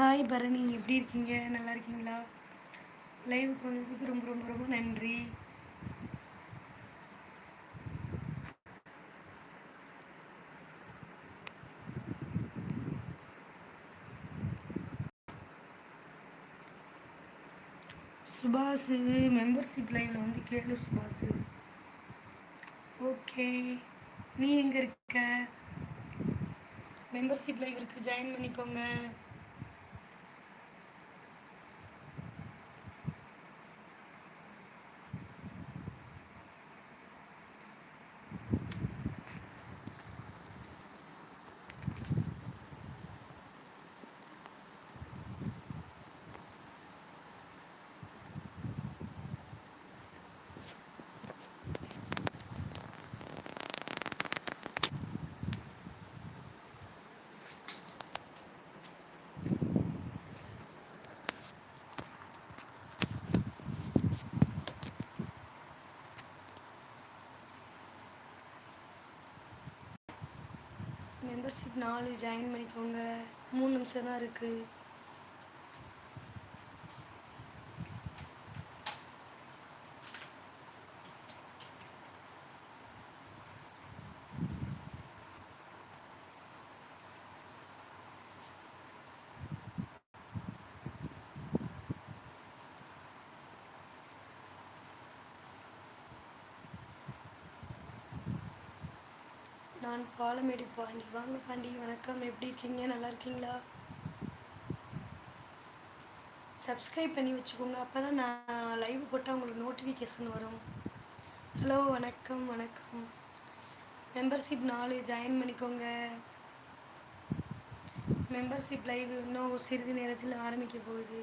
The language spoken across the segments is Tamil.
ஹாய் பரணி எப்படி இருக்கீங்க? நல்லா இருக்கீங்களா? லைவுக்கு வந்ததுக்கு ரொம்ப ரொம்ப ரொம்ப நன்றி. சுபாஷு மெம்பர்ஷிப் லைவில் வந்து கேளு சுபாஷு ஓகே நீ எங்கே இருக்க? மெம்பர்ஷிப் லைவ் இருக்கு ஜாயின் பண்ணிக்கோங்க. மெம்பர்ஷிப் நாலு ஜாயின் பண்ணிக்கோங்க. மூணு நிமிஷம் தான் இருக்குது நான் பாலமேடு பாண்டி வாங்க பாண்டி வணக்கம். எப்படி இருக்கீங்க? நல்லா இருக்கீங்களா? சப்ஸ்கிரைப் பண்ணி வச்சுக்கோங்க. அப்போ தான் நான் லைவ் போட்டால் உங்களுக்கு நோட்டிஃபிகேஷன் வரும். ஹலோ வணக்கம் வணக்கம். மெம்பர்ஷிப் நாலு ஜாயின் பண்ணிக்கோங்க. மெம்பர்ஷிப் லைவ் இன்னும் சிறிது நேரத்தில் ஆரம்பிக்க போகுது.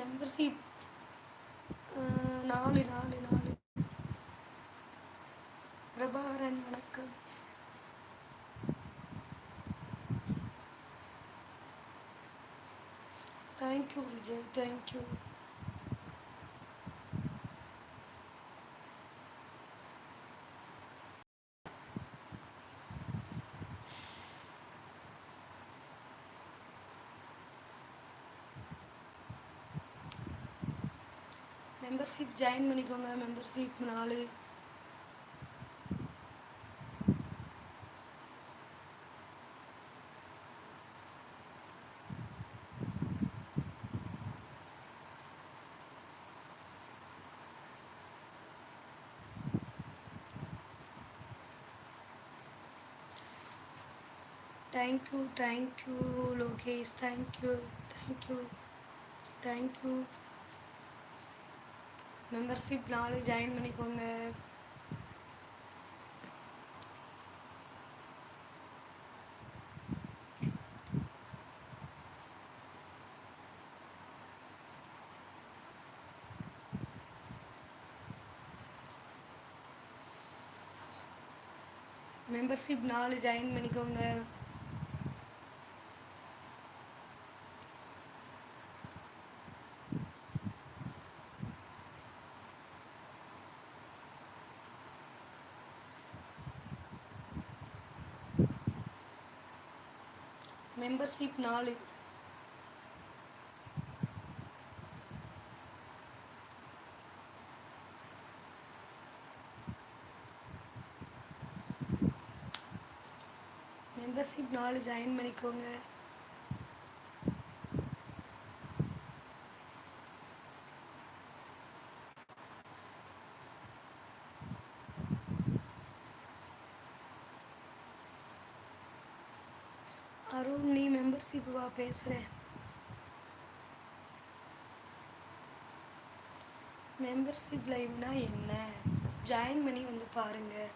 மெம்பர்ஷிப் நாலு நாலு நாலு. பிரபாரன் வணக்கம். Thank you Vijay. Thank you membership join பண்ணிக்கோங்க மெம்பர்ஷிப் நாலு thank you thank you Lokesh thank you thank you thank you membership நாலு ஜாயின் பண்ணிக்கோங்க. மெம்பர்ஷிப் நாலு ஜாயின் பண்ணிக்கோங்க. மெம்பர்ஷிப் நாலு. மெம்பர்ஷிப் நாலு ஜாயின் பண்ணிக்கோங்க. அருண் நீ மெம்பர்ஷிப் வா பேசுகிறேன் மெம்பர்ஷிப் லைவ்னா என்ன? ஜாயின் பண்ணி வந்து பாருங்கள்